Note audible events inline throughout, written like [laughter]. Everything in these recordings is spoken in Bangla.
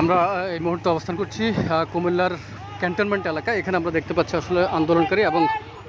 আমরা এই মুহূর্তে অবস্থান করছি কুমিল্লার ক্যান্টনমেন্ট এলাকা এখানে আমরা দেখতে পাচ্ছি আসলে আন্দোলনকারী এবং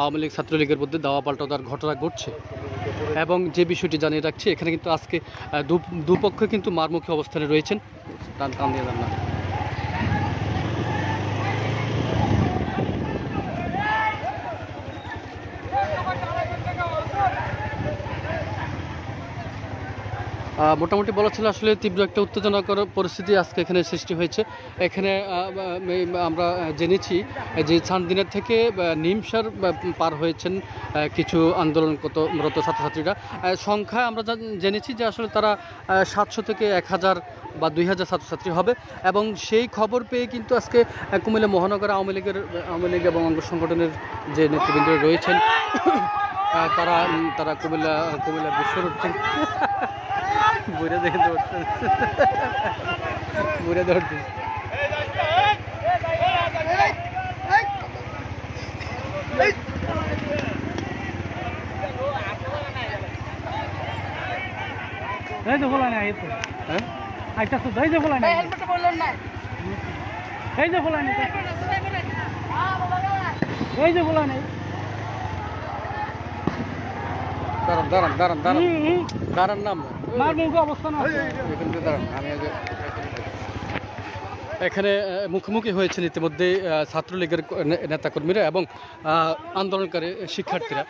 আওয়ামী লীগ ছাত্রলীগের মধ্যে দাওয়া পাল্টাদার ঘটনা ঘটছে। এবং যে বিষয়টি জানিয়ে রাখছি এখানে কিন্তু আজকে দুপক্ষ কিন্তু মারমুখী অবস্থানে রয়েছেন। টান টান দিয়ে না। আহ, মোটামুটি বলা ছিল আসলে তীব্র একটা উত্তেজনাকর পরিস্থিতি আজকে এখানে সৃষ্টি হয়েছে। এখানে আমরা জেনেছি যে ছানদিনের থেকে নিমসার পার হয়েছেন কিছু আন্দোলনরত ছাত্রছাত্রীরা। সংখ্যায় আমরা জেনেছি যে আসলে তারা সাতশো থেকে এক হাজার বা দুই হাজার ছাত্রছাত্রী হবে এবং সেই খবর পেয়ে কিন্তু আজকে কুমিল্লা মহানগর আওয়ামী লীগের, আওয়ামী লীগ এবং অঙ্গ সংগঠনের যে নেতৃবৃন্দ রয়েছেন [coughs] তারা তারা কুমিল্লা কুমিল্লা বিশ্ব বুড়ে দেখে দৌড়ছে বুড়ে এই যে বলা নাই তো। হ্যাঁ? তো এই যে বলা নাই। হেলমেট বললেন না। এই যে বলা নাই। এই যে বলা নাই। দাঁড়ান দাঁড়ান দাঁড়ান দাঁড়ান। দাঁড়ান নাম এখান মুখোমুখি হয়েছেন ইতিমধ্যে ছাত্রলীগের নেতাকর্মীরা এবং আন্দোলনকারী শিক্ষার্থীরা।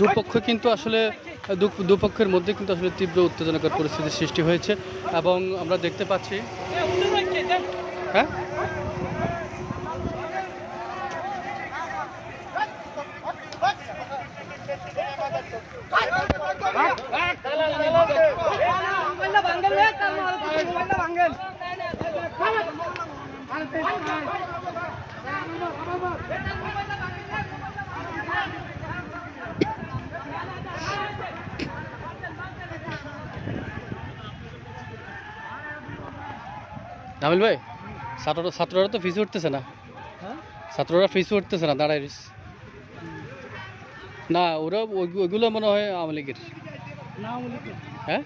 দুপক্ষ কিন্তু আসলে দুপক্ষের মধ্যে কিন্তু আসলে তীব্র উত্তেজনাকর পরিস্থিতির সৃষ্টি হয়েছে এবং আমরা দেখতে পাচ্ছি হ্যাঁ? নামিল ভাই ছাত্র ছাত্ররা তো ফিসে উঠতেছে না হ্যাঁ? ছাত্ররা ফিসে উঠতেছে না দাঁড়ায় রইছে। না ওরা ওই- ওইগুলো মনে হয় আওয়ামী লীগের। হ্যাঁ?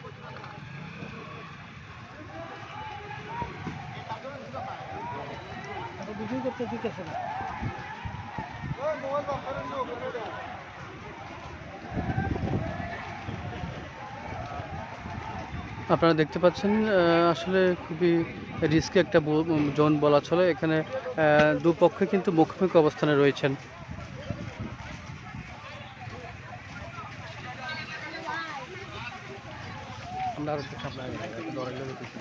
আপনারা দেখতে পাচ্ছেন আসলে খুবই রিস্কি একটা জোন বলা চলে। এখানে দুপক্ষে কিন্তু মুখোমুখি অবস্থানে রয়েছেন। আমরা আরও সামনে দেখতেছি।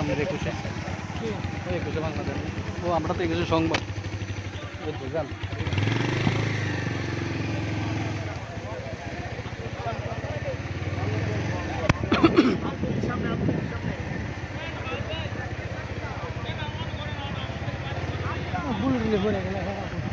আমরা একুশে। একুশে বাংলাদেশ। ও আমরা তো একুশে সংবাদ। এই তো জান বুলেট নিয়ে পড়ে গেলে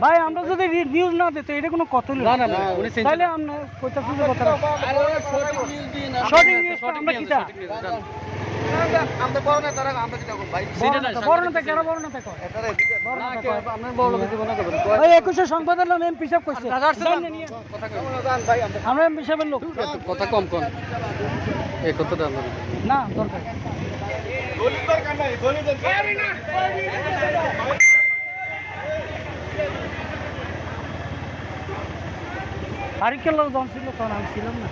ভাই আমরা যদি নিউজ না দিতে এটা কোনো কথা না না না উনি তাহলে আমরা কইতাছি যে কথাটা সঠিক তো আমরা কিটা? সেটা না, বড় না থাকে বড় না বড় না থাকে ওই একুশে সংবাদের নাম এমপি সাহেব কইছে জানেন নিয়ে। আমরা এমপি সাহেবের লোক কথা কম কম এই কথাটা আমরা না দরকার লোক যখন ছিল তখন আমি ছিলাম না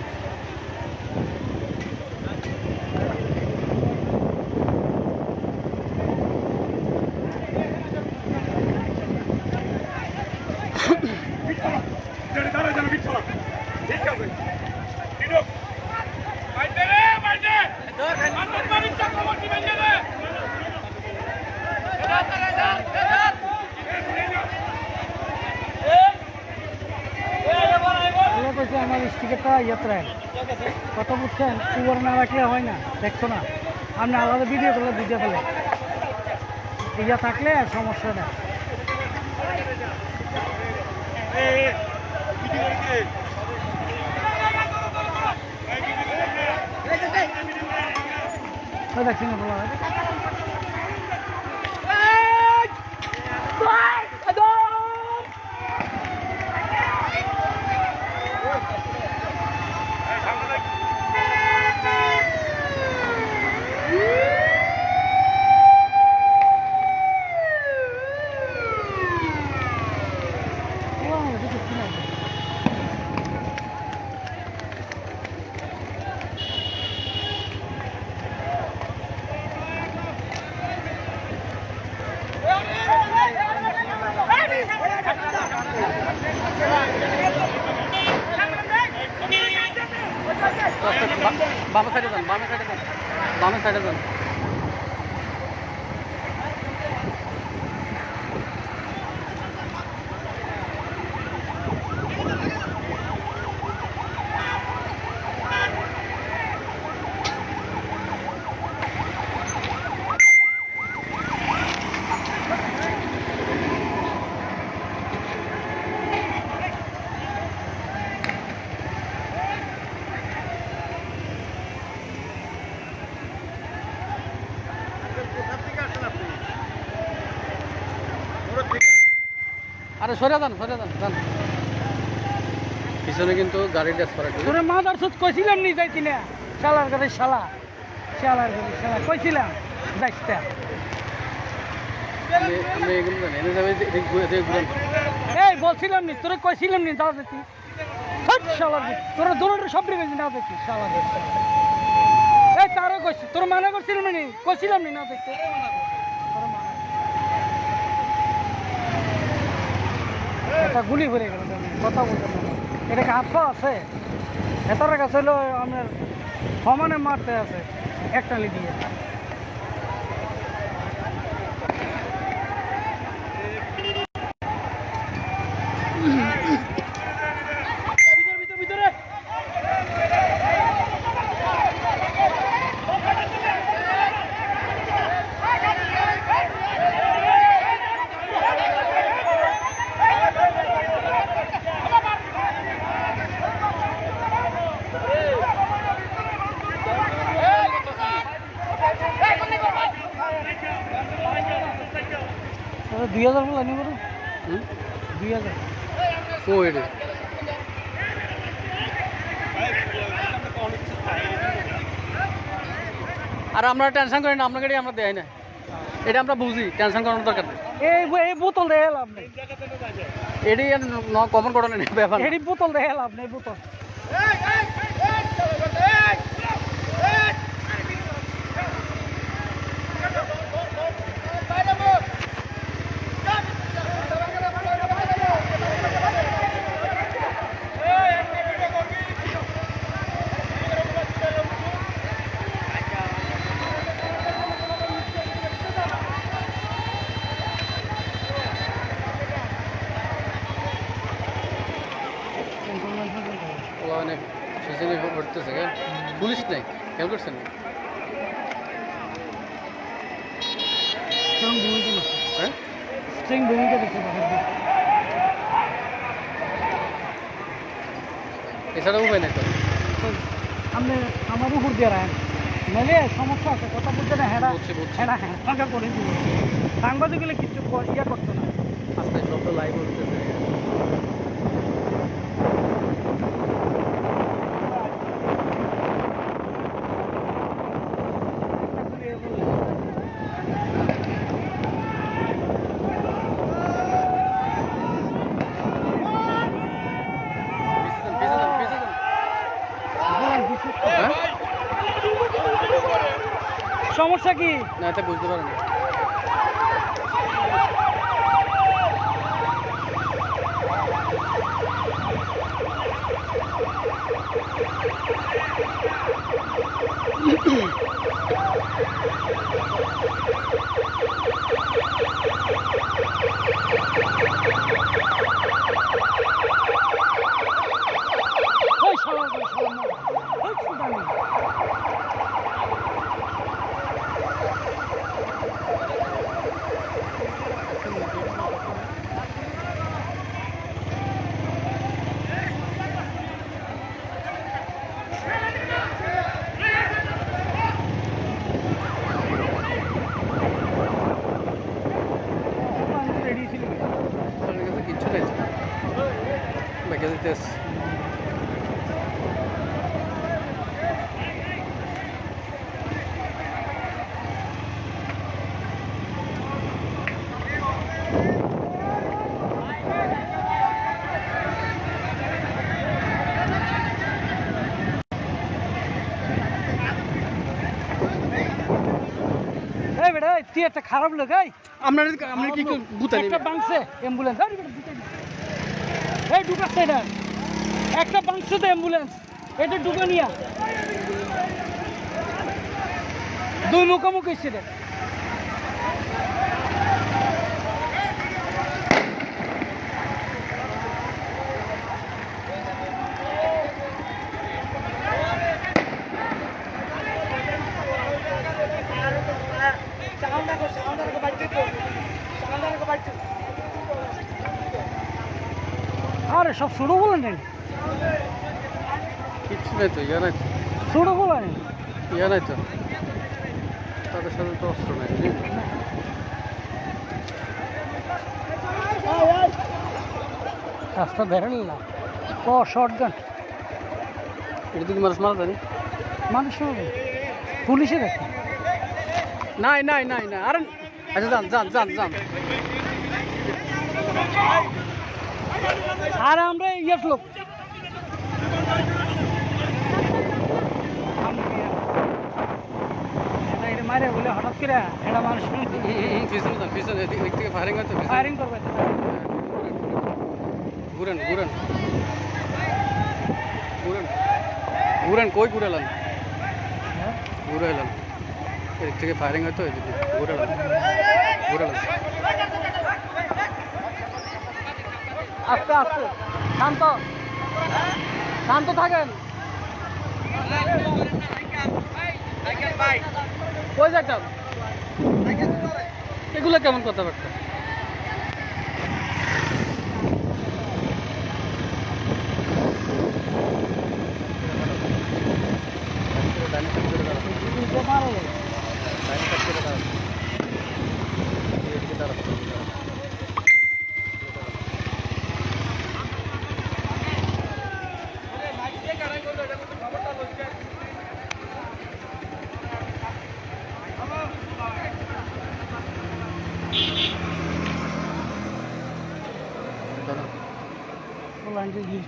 ইয়াত্রা কথা বুঝছেন? কুবর না রাখলে হয় না, দেখছ না? আপনি আলাদা ভিডিও করলে ভিডিও ফেলে ইয়া থাকলে সমস্যা নেই। দেখছি না বলা বামে সাইডে যান বামে সাইডে যান বামে সাইডে যান। আরে সরে যান সরে যান যান। পিছনে কিন্তু গাড়ি ড্যাস করা ঠিক তোরে মাদার সুদ কইছিলাম নি যাইতি না শালার ঘরে শালা। শালার ঘরে শালা। কইছিলাম যাইতে। আমি জানি এনে যাবে এই বলছিলাম নি তোরে কইছিলাম নি যাও যেতি হট শালার তোরা দৌড়ে সব রেখে না যেতি শালার এই তারও কইছি তোর মানা করছিলাম নি কইছিলাম নি না দেখতে একটা গুলি ভরে গেল কথা বলতে এটা কি হাত আছে? ভেতরের কাছে হলো আমার সমানে মারতে আছে, একটা দিয়ে ভিতরে ভিতরে ভিতরে দাদা, দুই হাজার বলে আনি করো হুম? দুই হাজার ও এডে আর আমরা টেনশন করি না আপনাকে আমরা দেয় না। এটা আমরা বুঝি টেনশন করানোর দরকার নেই। এই এই বোতল দেখে লাভ নেই। এটি কমন করানো নেই ব্যাপার এটি বোতল দেখে লাভ নেই বোতল। দিকে। এছাড়া উপায় নেই তো তো? আপনি আমার উপর দিয়ে রাখেন নাহলে সমস্যা আছে কথা বলতে না হ্যাঁ। হ্যাঁ হ্যাঁ করে দিব। সাংবাদিক গেলে কিছু ক- ইয়ে করতো না। আস্তে শব্দ লাইভ হতেছে পিছে যান, পিছে যান, পিছে যান। বলেন, বিশেষ করে। হ্যাঁ? সমস্যা কি? না এটা বুঝতে পারেন ওই শালা, ওই শালা। এই তুই একটা খারাপ লোক আপনার আপনার কি গুতা একটা বাংছে অ্যাম্বুলেন্স এই ঢুকাচ্ছে এটা একটা বাংছে তো অ্যাম্বুলেন্স এটা ঢুকে নিয়া দুই মুখোমুখি ছিল সব ছোটো বলে নেন কিচ্ছু নাই তো ইয়া নাই তো। ছোটো বলে নেন ইয়া নাই তো। তাদের সাথে তো অস্ত্র নাই রাস্তা বেরোল না। ও শর্ট গান। এটা দিকে মানুষ মারা জানি মানুষ পুলিশে দেখে নাই নাই নাই নাই। আরে আচ্ছা যান যান যান যান। আর আমরা ইয়েস লোক। মারে বলে হঠাৎ করে এটা মানুষ পিছনে এদিক থেকে ফায়ারিং পিছনে। ফায়ারিং করবে ঘুরেন ঘুরেন। ঘুরেন। ঘুরেন কই ঘুরালাম? ঘুরাইলাম এদিক থেকে ফায়ারিং এদিকে ঘুরালাম। ঘুরালাম। আস্তে আস্তে। শান্ত। শান্ত থাকেন। কই এগুলো কেমন কথাবার্তা?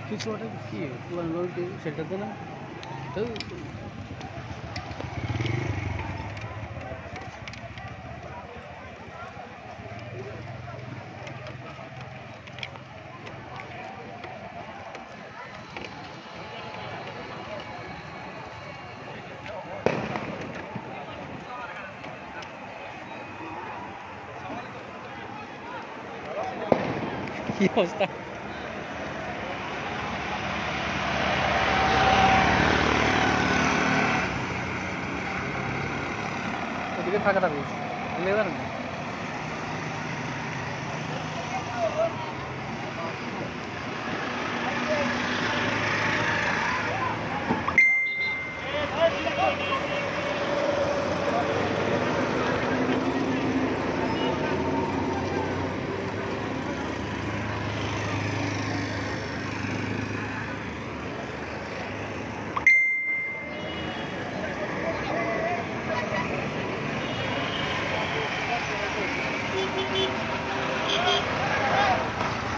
কিছু ওটা কি পুরান লোক সেটাতে না তো কি অবস্থা থাকাটা বেশ। লেবার না।